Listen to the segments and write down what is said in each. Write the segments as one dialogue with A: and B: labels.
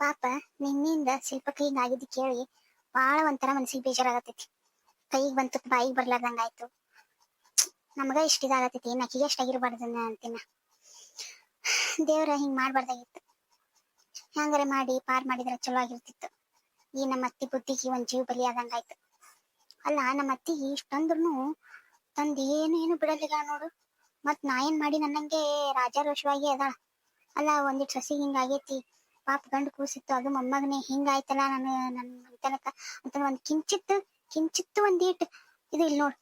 A: ಪಾಪ ನಿನ್ನಿಂದ ಸ್ವಲ್ಪ ಕ್ಲೀನ್ ಆಗಿದ್ದು ಕೇಳಿ ಬಹಳ ಒಂಥರ ಮನಸ್ಸಿಗೆ ಬೇಜಾರಾಗತೈತಿ ಕೈಗೆ ಬಂತು, ಬಾಯಿಗೆ ಬರ್ಲಾರ್ದಂಗ ಆಯ್ತು ನಮಗ ಇಷ್ಟ ಅಕ್ಕಿಗೆ ನಕಿಗೆ ಎಷ್ಟಾಗಿರ್ಬಾರ್ದನ್ನ ಅಂತಿನ ದೇವ್ರ ಹಿಂಗ್ ಮಾಡ್ಬಾರ್ದಾಗಿತ್ತು. ಹೆಂಗಾರೆ ಮಾಡಿ, ಪಾರ್ ಮಾಡಿದ್ರ ಚಲೋ ಆಗಿರ್ತಿತ್ತು. ಈ ನಮ್ಮ ಅತ್ತಿ ಬುದ್ಧಿಗೆ ಒಂದ್ ಜೀವ ಬಲಿ ಆದಂಗಾಯ್ತು. ಅಲ್ಲ, ನಮ್ಮ ಅತ್ತಿಗೆ ಇಷ್ಟಂದ್ರು ತಂದ ಏನು ಏನು ಬಿಡಲಿಲ್ಲ ನೋಡು. ಮತ್ ನಾ ಏನ್ ಮಾಡಿ ನನ್ನಂಗೆ ರಾಜಾರೋಷವಾಗಿ ಅದ ಅಲ್ಲ ಒಂದಿಟ್ ಸಸಿ ಹಿಂಗಾಗೈತಿ. ಪಾಪ ಗಂಡು ಕೂಸಿತ್ತು ಅದು ಮೊಮ್ಮಗನೇ. ಹಿಂಗಾಯ್ತಲ್ಲ ನಾನು ನನ್ನ ಮನೆತನಕ ಅಂತ ಒಂದ್ ಕಿಂಚಿತ್ತು ಕಿಂಚಿತ್ತು ಒಂದೀಟ್ ಇದು ಇಲ್ಲಿ ನೋಡು.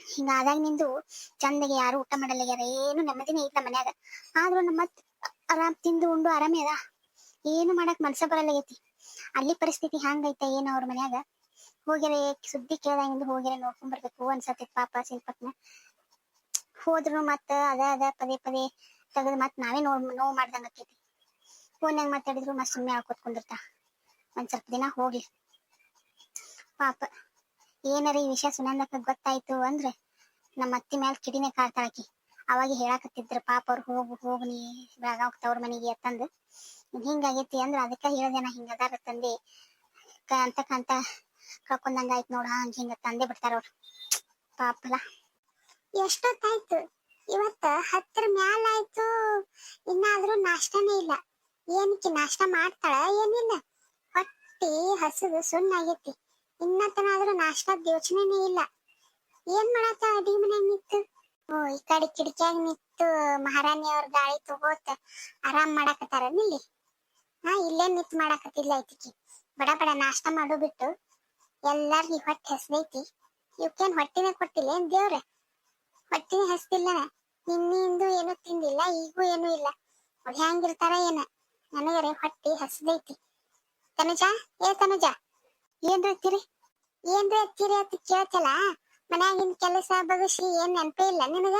A: ಹಿಂಗಾದಾಗ ನಿಂದು ಚಂದಗೆ ಯಾರು ಊಟ ಮಾಡಲ್ಲ ಏನು ನೆಮ್ಮದಿನೇ ಇಲ್ಲ ಮನ್ಯಾಗ. ಆದ್ರೂ ನಮ್ಮ ಆರಾಮ್ ತಿಂದು ಉಂಡು, ಆರಾಮೇ ಅದ. ಏನು ಮಾಡಕ್ ಮನ್ಸ ಐತಿ ಅಲ್ಲಿ ಪರಿಸ್ಥಿತಿ ಹಂಗೈತ ಏನು ಅವ್ರ ಮನ್ಯಾಗ. ಹೋಗಿರೇ ಸುದ್ದಿ ಕೇಳ್ದಂಗಿಂದ ಹೋಗ್ಯಾರೆ ನೋಡ್ಕೊಂಡ್ ಬರ್ಬೇಕು ಅನ್ಸತ್ತೆ ಪಾಪ ಶಿಲ್ಪಕ್ನ. ಹೋದ್ರು ಮತ್ತ ಅದ ಅದ, ಪದೇ ಪದೇ ತೆಗೆದು ಮತ್ ನಾವೇ ನೋಡ್, ನೋವು ಮಾಡ್ದಂಗ ಆಕೈತಿ. ಫೋನ್ಯಾಗ ಮಾತಾಡಿದ್ರು ಮತ್ ಸುಮ್ಮನೆ ಆಳ್ಕೊತ್ ಕುಂದಿರ್ತಾ ಒಂದ್ ಸ್ವಲ್ಪ ದಿನ ಹೋಗ್ಲಿ. ಪಾಪ. ಏನಾರ ಈ ವಿಷಯ ಸುನಂದಕ್ಕ ಗೊತ್ತಾಯ್ತು ಅಂದ್ರೆ ನಮ್ಮ ಅತ್ತಿ ಮ್ಯಾಲ ಕಿಡಿನೇ ಕಾಡ್ತಾಳಕಿ. ಅವಾಗ ಹೇಳಾಕತ್ತಿದ್ರ, ಪಾಪ ಅವ್ರು ಹೋಗು ಹೋಗು ನೀ ಬೆಳಗಾವ್ ತವ್ರ ಮನೆಗೆ ಎತ್ತಂದು ಹಿಂಗಾಗೈತಿ ಅಂದ್ರ ಅದಕ್ಕ ಹೇಳ್ದೆ ನಾ ಹಿಂಗದಾರ ತಂದೆ. ಅಂತ ಕಂತ ಕಳ್ಕೊಂಡಂಗ ಆಯ್ತು ನೋಡ, ಹಂಗ ಹಿಂಗ ತಂದೆ ಬಿಡ್ತಾರ ಅವ್ರು. ಪಾಪಲ. ಎಷ್ಟೊತ್ತಾಯ್ತು? ಇವತ್ತ ಹತ್ತರ ಮ್ಯಾಲ ಆಯ್ತು. ಇನ್ನಾದ್ರೂ ನಾಷ್ಟನೇ ಇಲ್ಲ. ಏನಕ್ಕೆ ನಾಷ್ಟ ಮಾಡ್ತಾಳ ಏನಿಲ್ಲ. ಹೊಟ್ಟಿ ಹಸಿದು ಸುಣ್ಣ ಆಗೈತಿ. ಇನ್ನತನಾದ್ರೂ ನಾಷ್ಟದ ಯೋಚನೆನೇ ಇಲ್ಲ. ಏನ್ ಮಾಡತ್ತ ಅಡಿ ಮನೆ ನಿಂತು? ಓ ಈ ಕಡೆ ಕಿಟಕಿಯಾಗ ನಿಂತು ಮಹಾರಾಣಿ ಅವ್ರ ಗಾಳಿ ತಗೋತ ಆರಾಮ್ ಮಾಡಾಕತ್ತಾರ ನಿಲ್ಲಿ? ಹಾ ಇಲ್ಲೇ ನಿಂತ್ ಮಾಡಾಕತ್ತಿಲ್ಲ ಐತಿಕಿ ಬಡ ಬಡ ನಾಷ್ಟ ಮಾಡು ಬಿಟ್ಟು ಎಲ್ಲಾರ್ಗಿ ಹೊಟ್ಟೆ ಹಸ್ದೈತಿ. ಇವಕ್ಕೇನ್ ಹೊಟ್ಟಿನೇ ಕೊಟ್ಟಿಲ್ಲ ಏನ್ ದೇವ್ರೆ? ಹೊಟ್ಟಿನೇ ಹಸ್ತಿಲ್ಲ ನಿನ್ನಿಂದು ಏನು ತಿಂದಿಲ್ಲ, ಈಗೂ ಏನು ಇಲ್ಲ. ಅವ್ರು ಹೆಂಗಿರ್ತಾರ ಏನ? ನನಗರೆ ಹೊಟ್ಟಿ ಹಸಿದೈತಿ. ತನುಜ, ಏ ತನುಜ ಏನ್ರಿ ಅತ್ತಿರಿ ಏನ್ರಿ ಅತ್ತಿರಿ ಅಂತ ಕೇಳ್ತಲ್ಲ, ಮನ್ಯಾಗಿನ ಕೆಲಸ ಬಗಸಿ ಏನ್ ನೆನಪೇ ಇಲ್ಲ ನಿನಗ?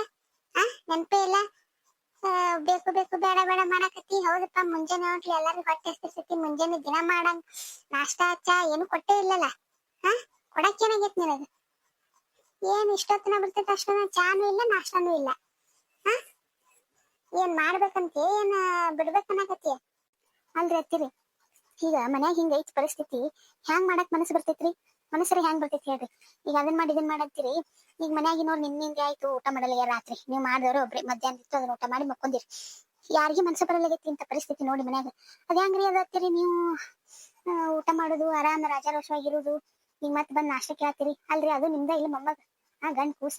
A: ಆ, ನೆನಪೇ ಇಲ್ಲ? ಬೇಕು ಬೇಕು, ಬೇಡ ಬೇಡ ಮಾಡಾಕತ್ತಿ, ಹೌದಪ್ಪ, ಮುಂಜಾನೆ ಹೋಗ್ಲಿ ಎಲ್ಲಾರು ಹೊಟ್ಟೆ ಹಸ್ತಿರ್ತೈತಿ ಮುಂಜಾನೆ ದಿನ ಮಾಡಂಗ್ ನಾಷ್ಟಾ, ಚಾ ಏನು ಕೊಟ್ಟೇ ಇಲ್ಲಲ್ಲ? ಹಾ ಕೊಡಕ್ ಏನಾಗೈತಿ ನಿನಗ? ಏನ್ ಇಷ್ಟೊತ್ತನ ಬರ್ತೈತೆ ಅಷ್ಟೊಂದ ಚಾನು ಇಲ್ಲ, ನಾಷ್ಟಾನು ಇಲ್ಲ? ಹಾ ಏನ್ ಮಾಡ್ಬೇಕಂತ? ಏನ್ ಬಿಡ್ಬೇಕನ್ನಾಕತ್ತಿ? ಅಲ್ರಿ ಅತ್ತಿರಿ. ಈಗ ಮನ್ಯಾಗ ಹಿಂಗ ಐತಿ ಪರಿಸ್ಥಿತಿ, ಹ್ಯಾಂಗ್ ಮಾಡಕ್ ಮನಸ್ಸು ಬರ್ತೈತ್ರಿ? ಮನಸ್ಸರ ಹ್ಯಾಂಗ್ ಬರ್ತೈತಿ ಹೇಳ್ರಿ. ಈಗ ಅದನ್ ಮಾಡಿ ಇದನ್ ಮಾಡತ್ತೀರಿ ಈಗ ಮನ್ಯಾಗಿನವ್ರು ನೋಡಿ ನಿನ್ನಿಂಗೆ ಆಯ್ತು ಊಟ ಮಾಡಲ್ಲ ರಾತ್ರಿ. ನೀವು ಮಾಡಿದವರು ಒಬ್ರಿ ಮಧ್ಯಾಹ್ನ ಇತ್ತು ಅದನ್ನ ಊಟ ಮಾಡಿ ಮಕ್ಕೊಂದಿರಿ. ಯಾರಿಗೆ ಮನಸ್ಸು ಬರಲಾಗೈತಿ ಇಂಥ ಪರಿಸ್ಥಿತಿ ನೋಡಿ ಮನ್ಯಾಗ. ಅದ್ ಹೆಂಗ್ರಿ ಅದತ್ತೀರಿ ನೀವು? ಊಟ ಮಾಡೋದು, ಆರಾಮ ರಾಜಾರೋಷವಾಗಿರೋದು. ಈಗ ಮತ್ ಬಂದ್ ನಾಷ್ಟ ಕೇಳ್ತೀರಿ. ಅಲ್ರಿ, ಅದು ನಿಮ್ದ ಇಲ್ಲಿ ಮೊಮ್ಮಗ. ಆ, ಗಂಡ್ ಕೂಸ.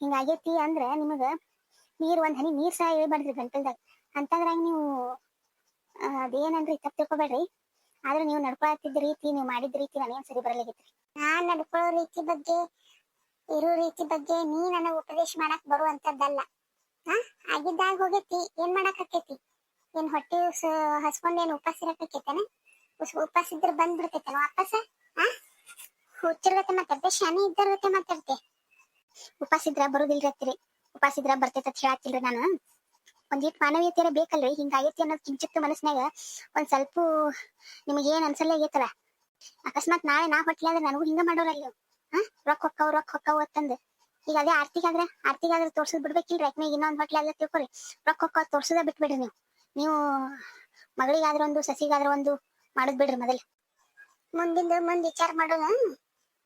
A: ಹಿಂಗಾಗೈತಿ ಅಂದ್ರ ನಿಮಗ ನೀರ್ ಒಂದ್ ಹನಿ ನೀರ್ ಸಹ ಹೇಳ್ಬಾರ್ದ್ರಿ ಗಂಟಲ್ದಾಗ. ಅಂತಂದ್ರಾಗ ನೀವು ಅದೇನನ್ರಿ ತಪ್ಪು ತಿಳ್ಕೊಬೇಡ್ರಿ. ಆದ್ರೆ ನೀವು ನಡ್ಕೊಳತ್ತಿದ್ದ ರೀತಿ, ನೀವು ಮಾಡಿದ ರೀತಿ ನನಗೇನ್ ಸರಿ ಬರಲಿಗಿತ್ರಿ ನಾನ್ ನಡ್ಕೊಳ್ಳೋ ರೀತಿ ಬಗ್ಗೆ, ಇರೋ ರೀತಿ ಬಗ್ಗೆ ನೀ ನನಗ ಉಪದೇಶ ಮಾಡಕ್ ಬರುವಂತದ್ದಲ್ಲ. ಹಾ ಆಗಿದ್ದಾಗ ಹೋಗೈತಿ, ಏನ್ ಮಾಡಕ್ ಆಕೈತಿ? ಏನ್ ಹೊಟ್ಟೆ ಹಸ್ಕೊಂಡ್ ಏನ್ ಉಪಾಸ ಇರಕೈತೇನ ಉಪಾಸ ಇದ್ರ ಬಂದ್ ವಾಪಸ್? ಹಾ ಹುಚ್ಚಿರ್ಗತೆ ಮಾತಾಡ್ತೆ, ಶನಿ ಇದ್ದರ್ಗತೆ ಮಾತಾಡ್ತೆ. ಉಪಾಸ ಇದ್ರ ಬರುದಿಲ್ರಿ ಉಪಾಸ ಇದ್ರ ಬರ್ತೈತ ಹೇಳತ್ತಿಲ್ರಿ ನಾನು. ಒಂದಿಟ್ ಮಾನವೀಯತೆ ಬೇಕಲ್ರಿ? ಹಿಂಗಾಗೈತಿ ಅನ್ನೋದ್ ಕಿಂಚಿತ್ತು ಮನಸ್ನ್ಯಾಗ ಒಂದ್ ಸ್ವಲ್ಪ ನಿಮಗೆ ಏನ್ ಅನ್ಸಲ್ಲ ಆಗೈತಲ್ಲ. ಅಕಸ್ಮಾತ್ ನಾಳೆ ನಾ ಹೊಟ್ಲಿ ಆದ್ರೆ ನನಗೂ ಹಿಂಗ ಮಾಡೋರಲ್ಲ ಹಾ? ರೊಕ್ಕ ಹೊಕ್ಕವ್ ರೊಕ್ಕ ಹೊಕ್ಕವ್ ಅಂತಂದ್. ಈಗ ಅದೇ ಆರ್ತಿಗಾದ್ರೆ ಆರ್ತಿಗಾದ್ರೆ ತೋರ್ಸದ್ ಬಿಡ್ಬೇಕಿಲ್ರಿ ಯಾಕೆ ಇನ್ನೊಂದ್ ಹೊಟ್ಲಿ ಆದ್ರೆ ತಿಳ್ಕೊರಿ. ರೊಕ್ಕ ಹೊಕ್ಕ ತೋರ್ಸದ ಬಿಟ್ಬಿಡ್ರಿ ನೀವು. ನೀವು ಮಗಳಿಗಾದ್ರೆ ಒಂದು, ಸಸಿಗಾದ್ರೆ ಒಂದು ಮಾಡೋದ್ ಬಿಡ್ರಿ ಮೊದಲು. ಮುಂದಿಂದ ಮುಂದ್ ವಿಚಾರ ಮಾಡೋಣ.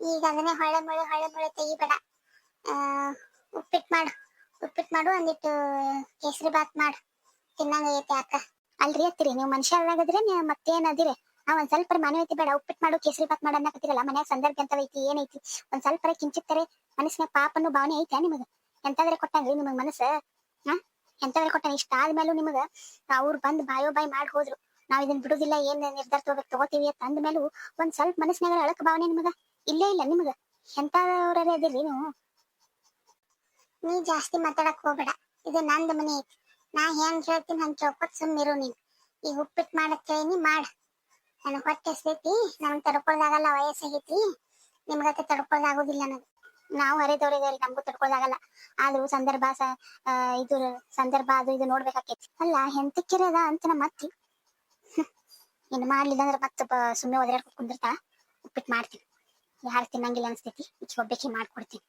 A: ಈಗ ಅದನ್ನೇ ಹೊಳೆ ಮಳೆ ಹೊಳೆ ಮಳೆ ತೆಗಿಬೇಡ. ಆ ಉಪ್ಪಿಟ್ಟು ಮಾಡು. ಉಪ್ಪಿಟ್ಟು ಮಾಡು ಒಂದಿಟ್ಟು ಕೇಸರಿ ಬಾತ್ ಮಾಡು. ತಿನ್ನಂಗ ಐತೆ ಅಕ್ಕ ಅಲ್ರಿ ಅತ್ತಿರಿ, ನೀವು ಮನುಷ್ಯರಾಗದ್ರೆ ನೀವು ಮತ್ತೆ ಅದಿರಿ ಆ ಒಂದ್ ಸ್ವಲ್ಪ ಮನೆ ಐತಿ ಬೇಡ ಉಪ್ಪಿಟ್ಟು ಮಾಡು, ಕೇಸರಿ ಬಾತ್ ಮಾಡು ಅನ್ನಕತ್ತಿರಲ್ಲ, ಮನ್ಯಾಗ ಸಂದರ್ಭ ಐತಿ ಏನೈತಿ ಒಂದ್ ಸ್ವಲ್ಪ ಕಿಂಚಿತ್ತರೆ ಮನಸ್ಸಿನ ಪಾಪನ್ನು ಭಾವನೆ ಐತೆ ನಿಮಗ? ಎಂತಾದ್ರೆ ಕೊಟ್ಟಂಗ್ರಿ ನಿಮಗ್ ಮನಸ್ಸ? ಹಾ? ಎಂತಾದ್ರೆ ಕೊಟ್ಟಂಗ? ಇಷ್ಟ ಆದ್ಮೇಲೂ ನಿಮಗ ಅವ್ರು ಬಂದ್ ಬಾಯೋ ಬಾಯ್ ಮಾಡಿ ಹೋದ್ರು. ನಾವ್ ಇದನ್ನ ಬಿಡುದಿಲ್ಲ, ಏನ್ ನಿರ್ಧಾರ ತಗೋಬೇಕು ತಗೋತೀವಿ ಅಂತ ಅಂದ್ಮೇಲೂ ಒಂದ್ ಸ್ವಲ್ಪ ಮನಸ್ಸಿನಾಗ ಅಳಕ ಭಾವನೆ ನಿಮಗ? ಇಲ್ಲೇ ಇಲ್ಲ ನಿಮಗ? ಎಂತಾದ್ರೆ ಅದಿರಿ ನೀವು? ನೀ ಜಾಸ್ತಿ ಮಾತಾಡಕ್ ಹೋಗ್ಬೇಡ. ಇದು ನಂದ್ ಮನೆ ಐತಿ. ನಾ ಹೆಂಗ್ ಹೇಳ್ತೀನಿ ಹಂಗ್ ಕೇಳ್ಕೊತ್ ಸುಮ್ಮಿರು ನೀನ್. ಈಗ ಉಪ್ಪಿಟ್ಟು ಮಾಡಕ್ ಹೇಳೀನಿ ಮಾಡ. ನನ್ ಹೊಟ್ಟೆ ಸ್ಥಿತಿ ನಮ್ಗ್ ತಡ್ಕೊಳ್ದಾಗಲ್ಲ ವಯಸ್ಸಾಗೈತಿ ನಿಮ್ಗತ್ತೆ ತಡ್ಕೊಳ್ದಾಗೋದಿಲ್ಲ ನನಗೆ. ನಾವು ಹರಿದವ್ರಿದವ್ರಿ ನಮಗೂ ತಡ್ಕೊಳ್ದಾಗಲ್ಲ. ಆದ್ರೂ ಸಂದರ್ಭ ಇದು ಸಂದರ್ಭ ಅದು ಇದು ನೋಡ್ಬೇಕಾಕೈತಿ. ಅಲ್ಲ ಹೆಂತ ಅದ ಅಂತ ನಮ್ಮ ಅತ್ತಿ. ಇನ್ ಮಾಡ್ಲಿಲ್ಲ ಅಂದ್ರೆ ಮತ್ತೆ ಸುಮ್ಮನೆ ಒದರಾಡ್ಕೊಂಡು ಕುಂದಿರ್ತಾ ಉಪ್ಪಿಟ್ಟು ಮಾಡ್ತೀನಿ. ಯಾರು ತಿನ್ನಂಗಿಲ್ಲ ಅನ್ಸ್ತೈತಿ, ಈಚೆ ಒಬ್ಬಕ್ಕೆ ಮಾಡ್ಕೊಡ್ತೀನಿ.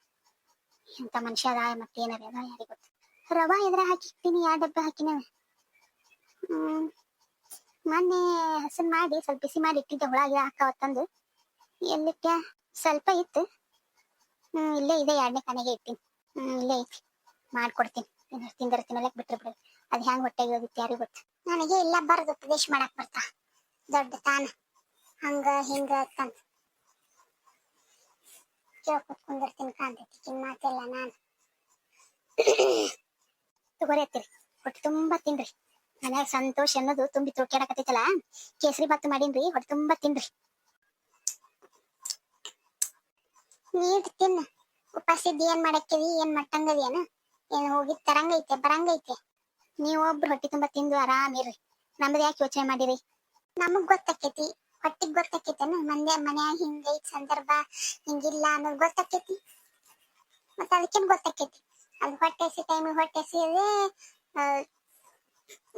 A: ಎಂತ ಮನುಷ್ಯ ಅದ ಮತ್ತೇನದ ಅದ ಯಾರಿಗೆ ಗೊತ್ತು. ರವಾ ಎದ್ರ ಹಾಕಿರ್ತೀನಿ ಯಾವ ಡಬ್ಬ ಹಾಕಿನ ಹ್ಮ್, ಮೊನ್ನೆ ಹಸನ್ ಮಾಡಿ ಸ್ವಲ್ಪ ಬಿಸಿ ಮಾಡಿ ಇಟ್ಟಿದ್ದೆ ಹುಳಾಗಿ ಹಾಕಾವತ್ತಂದು ಎಲ್ಲಿಟ್ಟ ಸ್ವಲ್ಪ ಇತ್ತು. ಹ್ಮ್, ಇಲ್ಲೇ ಇದೆ, ಎರಡನೇ ಕನೆಗೆ ಇಟ್ಟಿನಿ. ಹ್ಮ್, ಇಲ್ಲೇ ಐತಿ. ಮಾಡ್ಕೊಡ್ತೀನಿ. ತಿಂದರ ತಿನ್ನಲಕ್ ಬಿಟ್ರೆ ಬಿಡು. ಅದು ಹೆಂಗ್ ಹೊಟ್ಟೆಗೆ ಹೋಗಿತ್ತು ಯಾರಿಗೂ ಗೊತ್ತು? ನನಗೆ ಇಲ್ಲ, ಬರದು ಉಪದೇಶ ಮಾಡಕ್ ಬರ್ತಾ. ದೊಡ್ಡ ತಾನ. ಹಂಗ, ಹಿಂಗ ಅಂತಂದ್ ಕೇಳ್ಕೊತ್ ಕುತ್ಕೊಂಡಿರ್ತೀನಿ ಕಾಂತೈತಿ ಮಾತೆಲ್ಲ ನಾನು. ತಗೋರಿ ಹತ್ತಿರಿ ಹೊಟ್ಟೆ ತುಂಬಾ ತಿನ್ರಿ ಮನ್ಯಾಗ ಸಂತೋಷ ಅನ್ನೋದು ತುಂಬಿ ತುಳ್ಕ್ಯಾಡಕತ್ತೈತಲ್ಲ ಕೇಸರಿ ಬಾತ್ ಮಾಡೀನ್ರಿ, ಹೊಟ್ಟೆ ತುಂಬಾ ತಿನ್ರಿ ನೀಟ್ ತಿನ್ನ. ಉಪವಾಸ ಇದ್ದಿ ಏನ್ ಮಾಡಕ್ಕಿದಿ, ಏನ್ ಮಟ್ಟಂಗದಿ ಏನ? ಏನ್ ಹೋಗಿ ತರಂಗೈತೆ, ಬರಂಗೈತೆ. ನೀವೊಬ್ರು ಹೊಟ್ಟೆ ತುಂಬಾ ತಿಂದು ಆರಾಮಿರ್ರಿ ನಮ್ದು ಯಾಕೆ ಯೋಚನೆ ಮಾಡಿರಿ? ನಮಗ್ ಗೊತ್ತಾಕೈತಿ. ಹೊಟ್ಟಿಗ್ ಗೊತ್ತಾಕೈತೇನ ಮಂದ್ಯ ಮನ್ಯಾಗ ಹಿಂಗ ಸಂದರ್ಭ ಹಿಂಗಿಲ್ಲ ಅನ್ನೋದು ಗೊತ್ತಾಕೈತಿ. ಮತ್ತ ಅದಕ್ಕೇನ್ ಗೊತ್ತಾಕೈತಿ? ಅದು ಹೊಟ್ಟೆ ಹಸಿ ಟೈಮಿಗೆ ಹೊಟ್ಟೆ ಹಸಿಯದೆ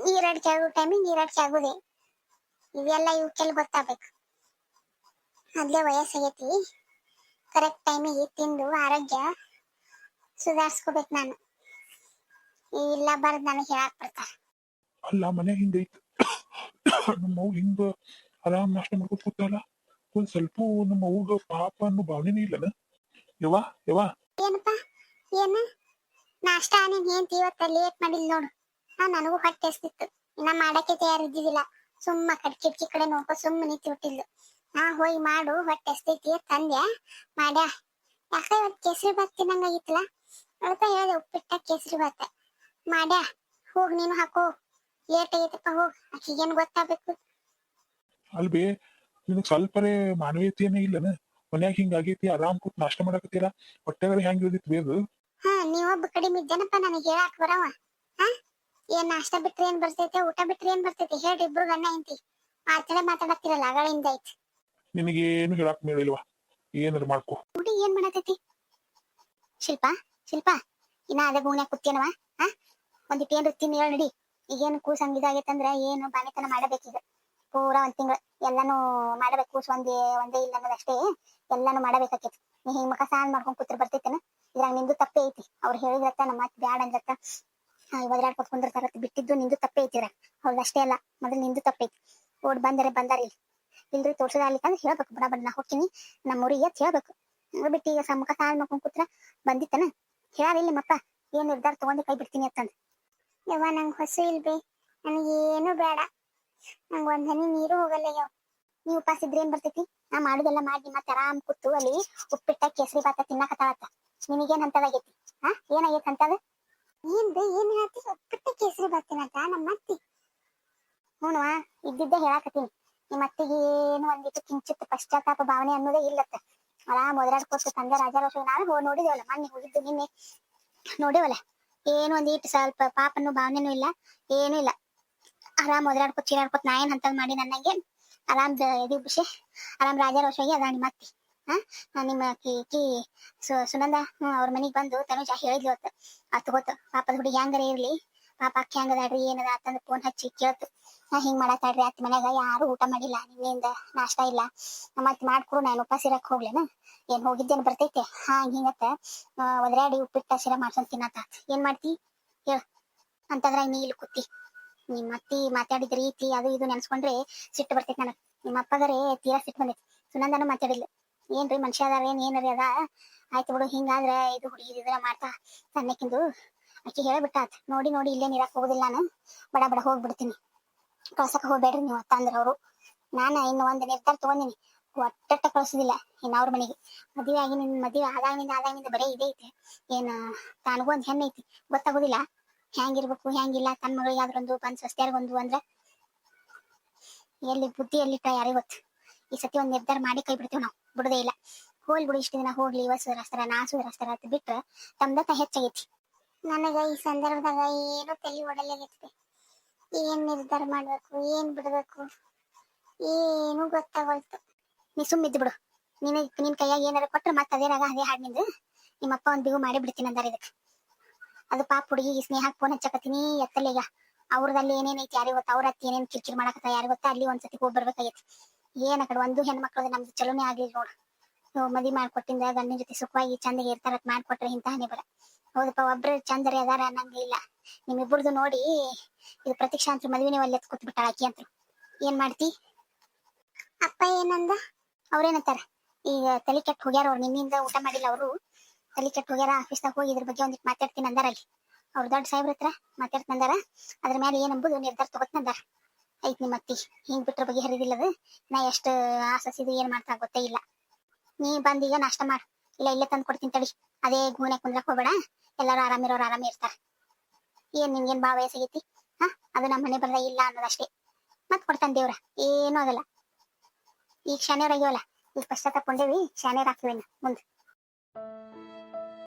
A: ನೀರಡಿಕೆ ಆಗೋ ಟೈಮಿಗೆ ನೀರಡಿಕೆ ಆಗುದೇ ಇವೆಲ್ಲ ಇವಕ್ಕೆಲ್ಲ ಗೊತ್ತಾಗ್ಬೇಕು. ಅದೇ ವಯಸ್ಸಾಗೈತಿ. ಕರೆಕ್ಟ್ ಟೈಮಿಗೆ ತಿಂದು ಆರೋಗ್ಯ ಸುಧಾರಿಸ್ಕೋಬೇಕು ನಾನು. ಇಲ್ಲ ಬರ್ದು ನನಗೆ ಹೇಳಕ್ ಬರ್ತಾರ
B: ಅಲ್ಲ ಮನೆ ಹಿಂಗೈತ್ ನಮ್ಮ ಹಿಂಗ ಆರಾಮ್ ನಾಷ್ಟ ಮಾಡ್ಕೊತ ಕೂತಾಳ. ಒಂದ್ ಸ್ವಲ್ಪ ನಮ್ಮ ಅವ್ಗ ಪಾಪ ಅನ್ನೋ ಭಾವನೆನೇ ಇಲ್ಲನ? ಯವ್ವ ಯವ್ವ.
A: ಏನಪ್ಪ? ಏನ? ನಾಷ್ಟ ನೀನ್ ಏನ್ ಇವತ್ತ ಲೇಟ್ ಮಾಡಿಲ್ ನೋಡು. ಹಾ, ನನಗೂ ಹೊಟ್ಟೆ ಹಸ್ತಿತ್ತು. ಇನ್ನ ಮಾಡಕ್ಕೆ ತಯಾರು ಇದ್ದಿದ್ದಿಲ್ಲ ಸುಮ್ಮ ಕಡೆ ಕಿಟಕಿ ಕಡೆ ನೋಡ್ಕೊ ಸುಮ್ಮ ನಿಂತು ಬಿಟ್ಟಿದ್ಲು ನಾ ಹೋಗಿ ಮಾಡು, ಹೊಟ್ಟೆ ಹಸ್ತೈತಿ ತಂದೆ ಮಾಡ್ಯ. ಯಾಕ ಇವತ್ತು ಕೇಸರಿ ಭಾತ್ ತಿನ್ನಂಗಾಗಿತ್ತಲ್ಲ? ಅದಕ್ಕ ಹೇಳ್ದೆ ಉಪ್ಪಿಟ್ಟ ಕೇಸರಿ ಭಾತ್. ಮಾಡ್ಯ, ಹೋಗ್ ನೀನು ಹಾಕೋ. ಲೇಟ್ ಆಗೈತಪ್ಪ, ಹೋಗ್. ಆಕಿಗೇನ್ ಗೊತ್ತಾಗ್ಬೇಕು?
B: ಅಲ್ಬೇ ನಿನಗ್ ಸ್ವಲ್ಪರೇ ಮಾನವೀಯತೆನೇ ಇಲ್ಲನ? ಮನ್ಯಾಗ ಹಿಂಗಾಗೈತಿ ಆರಾಮ್ ಕೂತ್ ನಾಷ್ಟ ಮಾಡಕತ್ತೀರ? ಹೊಟ್ಟೆಗಾರ ಹೆಂಗ್ ಇಳ್ದಿತ್ ಬೇದು
A: ಹಾ ನೀವೊಬ್ಬ ಕಡಿಮೆ ಇದ್ದೇನಪ್ಪ ನನಗೆ ಹೇಳಕ್ ಬರವ. ಹಾ? ಏನ್ ನಾಷ್ಟ ಬಿಟ್ರೆ ಏನ್ ಬರ್ತೈತೆ ಊಟ ಬಿಟ್ರೆ ಏನ್ ಬರ್ತೈತೆ ಹೇಳ್ರಿ ಇಬ್ರು ಗಣ್ಣ ಹೆಂಡತಿ. ಮಾತಾಡ ಮಾತಾಡತ್ತಿರಲ್ಲ ಅಗಳಿಂದ ಐತಿ
B: ನಿನಗೇನು ಹೇಳಕ್ ಮೇಳಿಲ್ವಾ ಏನಾರ ಮಾಡ್ಕೋ.
A: ಹುಡುಗಿ ಏನ್ ಮಾಡತೈತಿ ಶಿಲ್ಪ ಶಿಲ್ಪ ಇನ್ನ ಅದೇ ಭೂಮ್ಯಾಗ ಕೂತೇನವ ಹಾ? ಒಂದಿಟ್ಟು ಏನ್ರ ತಿಂದು ಹೇಳಿ ಈಗೇನು ಕೂಸ್ ಹಂಗ್ ಇದಾಗೈತಂದ್ರ ಏನು ಬಾನೆತನ ಮಾಡಬೇಕೀಗ. ಪೂರಾ ಒಂದ್ ತಿಂಗಳು ಎಲ್ಲಾನು ಮಾಡಬೇಕು ಒಂದೇ ಒಂದೇ ಇಲ್ಲ ಅನ್ನೋದಷ್ಟೇ ಎಲ್ಲಾನು ಮಾಡಬೇಕಾಕೇತಿ. ನೀ ಹಿಂಗ್ ಮಕ ಸಾಲ್ ಮಾಡ್ಕೊಂಡ್ ಕೂತ್ರ ಬರ್ತೈತೇನ ಇದ್ರಾಗ ನಿಂದು ತಪ್ಪೆ ಐತಿ. ಅವ್ರು ಹೇಳಿದ್ರತ್ತ ನಮ್ಮ ಮತ್ ಬ್ಯಾಡ ಅಂದ್ರತ್ತ ಒದರಾಡ್ಕೊತ್ ಕೊಟ್ಕೊಂಡಿರ್ತಾರ ಬಿಟ್ಟಿದ್ದು ನಿಂದು ತಪ್ಪೇ ಐತಿ ಇದ್ರಾಗ ಅಷ್ಟೇ ಅಲ್ಲ. ಮೊದಲು ನಿಂದು ತಪ್ಪೈತಿ ಓಡ್ ಬಂದರೆ ಬಂದಾರ ಇಲ್ಲಿ. ಇಲ್ರಿ ಅಂತ ಹೇಳ್ಬೇಕು. ಬಡ ನಾ ಹೋಗ್ತೀನಿ. ನಮ್ಮ ಊರಿಗೆ ಹೇಳ್ಬೇಕು. ಬಿಟ್ಟು ಈಗ ಸಮ್ಮುಖ ಸಾಲ್ ಮಾಡ್ಕೊಂಡ್ ಕೂತ್ರ ಬಂದಿತ್ತನ? ಹೇಳಿ ಮಪ್ಪ. ಏನ್ ನಿರ್ಧಾರ ತಗೊಂಡು ಕೈ ಬಿಡ್ತೀನಿ ಅಂತಂದ್. ಯವ್ವ, ನಂಗೆ ಹೊಸ ಇಲ್ಬೇ ನನಗೇನು ಬೇಡ. ನಂಗೆ ಒಂದ್ ಹನಿ ನೀರು ಹೋಗಲ್ಲ ಯಾವ ನೀವು ಉಪವಾಸ ಇದ್ರೆ ಏನ್ ಬರ್ತೈತಿ? ನಾ ಮಾಡುದೆಲ್ಲ ಮಾಡಿ ಮತ್ತೆ ಆರಾಮ್ ಕೂತು ಅಲ್ಲಿ ಉಪ್ಪಿಟ್ಟ ಕೇಸರಿ ಭಾತ ತಿನ್ನಕತ್ತಾಳತ್ತ. ನಿನಗೇನ್ ಅಂತದಾಗೈತಿ? ಹಾ? ಏನಾಗೈತಿ ಅಂತದ? ಏನ್ ಬೇ ಏನ್ ಹೇಳ್ತಿ? ಉಪ್ಪಿಟ್ಟ ಕೇಸರಿ ಭಾತ ತಿನ್ನತ್ತ ನಮ್ಮ ಅತ್ತಿ? ಹೂಣವಾ ಇದ್ದಿದ್ದೆ ಹೇಳಾಕತ್ತೀನಿ. ನಿಮ್ಮ ಅತ್ತಿಗೆ ಏನು ಒಂದಿಟ್ಟು ಕಿಂಚಿತ್ ಪಶ್ಚಾತ್ತಾಪ ಭಾವನೆ ಅನ್ನೋದೇ ಇಲ್ಲತ್ತ. ಆರಾಮ್ ಒದರಾಡ್ಕೊತ ತಂದೆ ರಾಜಾರೋಷ ನಾನು ಹೋಗಿ ನೋಡಿದೇವಲ್ಲ ಮೊನ್ನೆ ಹೋಗಿದ್ದು ನಿನ್ನೆ ನೋಡೇವಲ್ಲ? ಏನು ಒಂದಿಟ್ಟು ಸ್ವಲ್ಪ ಪಾಪನು ಭಾವನೆನೂ ಇಲ್ಲ ಏನೂ ಇಲ್ಲ. ಆರಾಮ್ ಒದರಾಡ್ಕೊತ ಚೀರಾಡ್ಕೊತ ನಾ ಏನ್ ಅಂತದ್ ಮಾಡಿ ನನಗೆ ಆರಾಮ್ ಇದು ಖುಷಿ ಆರಾಮ್ ರಾಜಾರೋಷವಾಗಿ ಅದ ನಿಮ್ಮ ಅತ್ತಿ. ಹಾ? ನಿಮ್ಮ ಕಿ ಕಿ ಸುನಂದ ಅವ್ರ ಮನಿಗ್ ಬಂದು ತನುಜ ಹೇಳಿದ್ಲು ಅವತ್ತು. ಅತ್ ಗೊತ್ತ ಪಾಪದ ಹುಡುಗಿ ಹೆಂಗರ ಇರ್ಲಿ? ಪಾಪ ಅಕ್ಕಿ ಹೆಂಗದಾಡ್ರಿ ಏನದ ಅಂತಂದ್ ಫೋನ್ ಹಚ್ಚಿ ಕೇಳ್ತು. ಹಿಂಗ್ ಮಾಡತ್ತಾಡ್ರಿ ಅತ್ ಮನ್ಯಾಗ, ಯಾರು ಊಟ ಮಾಡಿಲ್ಲ, ನಿನ್ನಿಂದ ನಾಷ್ಟ ಇಲ್ಲ. ಮತ್ ಮಾಡ್ಕೊಡು ನಾನು ಉಪಾಸ ಇರಕ್ ಹೋಗ್ಲೇನ? ಏನ್ ಹೋಗಿದ್ದೇನ್ ಬರ್ತೈತೆ? ಹಾ ಹಿಂಗತ್ತ. ಒದ್ರಾಡಿ ಉಪ್ಪಿಟ್ಟ ಶಿರ ಮಾಡ್ಕೊಂಡ್ ತಿನ್ನತ್ತ ಏನ್ ಮಾಡ್ತಿ? ಹೇಳ. ಅಂತಂದ್ರ ನೀ ಇಲ್ಲಿ ಕೂತಿ. ನಿಮ್ಮ ಅತ್ತಿ ಮಾತಾಡಿದ ರೀತಿ ಅದು ಇದು ನೆನ್ಸ್ಕೊಂಡ್ರೆ ಸಿಟ್ಟು ಬರ್ತೈತಿ ನನಗ್. ನಿಮ್ಮ ಅಪ್ಪಗರೇ ತೀರಾ ಸಿಟ್ಟು ಬಂದೈತಿ. ಸುನಂದನು ಮಾತಾಡಿಲ್ಲ ಏನ್ರಿ ಮನುಷ್ಯ ಅದಾರ, ಏನ್ ಏನ್ರಿ ಅದ? ಆಯ್ತು ಬಿಡು, ಹಿಂಗಾದ್ರ ಇದು ಹುಡುಗಿ ಮಾತಾ ಮಾಡ್ತಾ. ಅಕ್ಕಿ ಆಕಿ ಹೇಳ್ಬಿಟ್ಟಾತ್, ನೋಡಿ ನೋಡಿ, ಇಲ್ಲೇ ನೀರಾಕ್ ಹೋಗುದಿಲ್ಲ ನಾನು. ಬಡ ಬಡ, ಹೋಗ್ಬಿಡ್ತೀನಿ. ಕಳ್ಸಕ್ ಹೋಗ್ಬೇಡ್ರಿ ನೀವು ಅತ್ತ ಅಂದ್ರ ಅವ್ರು. ನಾನ ಇನ್ನು ಒಂದ್ ನಿರ್ಧಾರ ತಗೊಂಡಿನಿ. ಒಟ್ಟ ಕಳ್ಸುದಿಲ್ಲ ಇನ್ನ ಅವ್ರ ಮನೆಗೆ. ಮದ್ವೆ ಆಗಿ ನಿನ್ ಮದ್ವೆ ಆದಾಗಿಂದ ಆದಾಗಿಂದ ಬರೀ ಇದೇ ಐತೆ. ಏನ್, ತಾನಗೂ ಒಂದ್ ಹೆಣ್ಣು ಐತಿ. ಗೊತ್ತಾಗುದಿಲ್ಲ. ಹೆಂಗಿರ್ಬೇಕು, ಹೆಂಗಿಲ್ಲ ತನ್ನ ಮಗಳಿಗೆ ಬಂದು ಒಂದು ಅಂದ್ರ ಎಲ್ಲಿ ಬುದ್ಧಿ ಎಲ್ಲಿಟ್ಟ ಯಾರಿಗೆ ಗೊತ್ತು. ಈ ಸತಿ ಒಂದ್ ನಿರ್ಧಾರ ಮಾಡಿ ಕೈ ಬಿಡ್ತೀವಿ ನಾವು, ಬಿಡದೇ ಇಲ್ಲ. ಹೋಲ್ ಬಿಡು ಇಷ್ಟು ದಿನ, ಹೋಗ್ಲಿ ಇವ ಸುಧಾರಿಸ್ತಾರ ನಾ ಸುಧಾರಿಸ್ತಾರ ಅಂತ ಬಿಟ್ರ ತಮ್ದತ್ತ ಹೆಚ್ಚಾಗೈತಿ. ನನಗ ಈ ಸಂದರ್ಭದಾಗ ಏನು ತಲೆ ಒಡಲಾಗೈತಿ ಏನ್ ನಿರ್ಧಾರ ಮಾಡ್ಬೇಕು, ಏನ್ ಬಿಡ್ಬೇಕು, ಏನು ಗೊತ್ತಾಗೋಯ್ತು ನೀ ಸುಮ್ಮಿದ್ದು ಬಿಡು. ನಿನಗೆ, ನಿನ್ ಕೈಯಾಗ ಏನಾರ ಕೊಟ್ರೆ ಮತ್ತೆ ಅದೇನಾಗ ಅದೇ ಹಾಡ್ ನಿಂದು. ನಿಮ್ಮಪ್ಪ ಒಂದ್ ಬಿಗು ಮಾಡಿ ಬಿಡ್ತೀನಿ ಅಂದಾರ ಇದಕ್ಕೆ ಅದು ಪಾಪ ಹುಡುಗಿ ಸ್ನೇಹ ಫೋನ್ ಹಚ್ಚಕತ್ತೀನಿ ಎತ್ತಲ್ಲ ಈಗ ಅವ್ರದಲ್ಲಿ ಏನೇನೈತಿ ಯಾರಿಗೆ ಗೊತ್ತ ಅವ್ರ ಹತ್ತಿ ಏನೇನ್ ಕಿರ್ಕಿರಿ ಮಾಡಕತ್ತ ಯಾರಿಗೆ ಗೊತ್ತಾ ಅಲ್ಲಿ ಒಂದ್ಸತಿ ಹೋಗಿ ಬರ್ಬೇಕಾಗೈತಿ. ಏನ್ ಆ ಕಡೆ ಒಂದು ಹೆಣ್ಮಕ್ಳದ ನಮ್ದು ಚಲೋನೇ ಆಗ್ಲಿ ನೋಡು. ಮದಿ ಮಾಡ್ಕೊಟ್ಟಿಂದ ಗಂಡನ ಜೊತೆ ಸುಖವಾಗಿ ಚಂದಗೆ ಇರ್ತಾರ ಮಾಡ್ಕೊಟ್ರೆ ಇಂತ ಹನಿ ಬರ. ಹೌದಪ್ಪ ಒಬ್ರು ಚಂದರಿ ಅದಾರ ನಂಗೆ ಇಲ್ಲ. ನಿಮ್ಮಿಬ್ಬರದು ನೋಡಿ ಇದು ಪ್ರತೀಕ್ಷಾ ಅಂತ ಮದ್ವಿನೇ ಒಲ್ಲೆ ಕೂತ್ ಬಿಟ್ಟಾಳ ಆಕಿ ಅಂತ. ಏನ್ ಮಾಡ್ತಿ? ಅಪ್ಪ ಏನಂದ? ಅವ್ರೇನಂತಾರ ಈಗ ತಲೆ ಕೆಟ್ಟ ಹೋಗ್ಯಾರ ಅವ್ರು ನಿನ್ನಿಂದ ಊಟ ಮಾಡಿಲ್ಲ ಅವರು. ತಲೆ ಕೆಟ್ಟ ಹೋಗ್ಯಾರ ಆಫೀಸ್ದಾಗ ಹೋಗಿ ಇದ್ರ ಬಗ್ಗೆ ಒಂದಿಟ್ಟು ಮಾತಾಡ್ತೀನಿ ಅಂದಾರ ಅಲ್ಲಿ. ಅವ್ರ ದೊಡ್ಡ ಸಾಹೇಬ್ರ ಹತ್ರ ಮಾತಾಡ್ತೀನಿ ಅಂದಾರ. ಅದ್ರ ಮೇಲೆ ಅಂಬುದು ನಿರ್ಧಾರ ತಗೋತಂದಾರ ಐತ್ ನಿಮ್ಮ ಅತ್ತಿ, ಹಿಂಗ್ ಬಿಟ್ರ ಬಗ್ಗೆ ಹರಿದಿಲ್ಲ ಅದು. ನಾ ಎಷ್ಟು ಆಸಸಿದು ಏನ್ ಮಾಡ್ತಾ ಗೊತ್ತೇ ಇಲ್ಲ. ನೀ ಬಂದ್ ಈಗ ನಾಷ್ಟ ಮಾಡ್. ಇಲ್ಲ, ಇಲ್ಲೇ ತಂದ್ ಕೊಡ್ತೀನಿ ತಡಿ. ಅದೇ ಗೂನೆ ಕುಂದ್ರಕ್ ಹೋಗ್ಬೇಡ. ಎಲ್ಲಾರು ಆರಾಮಿರೋರು ಆರಾಮ ಇರ್ತಾರ. ಏನ್ ನಿನ್ಗೇನ್ ಬಾ ವಯಸ್ಸಾಗೈತಿ ಹಾ, ಅದು ನಮ್ಮ ಮನೆ ಬರ್ದ ಇಲ್ಲ ಅನ್ನೋದಷ್ಟೇ ಮತ್ ಕೊಡ್ತಾನೆ ದೇವ್ರ. ಏನೂ ಆಗಲ್ಲ. ಈಗ ಶನಿಯವ್ರ ಆಗ್ಯವಲ್ಲ, ಈಗ ಪಶ್ಚಾತ್ತಾಪ ಕೊಂಡೇವಿ ಶಾನ್ಯರ್ ಹಾಕ್ತೀವಿ ಮುಂದೆ.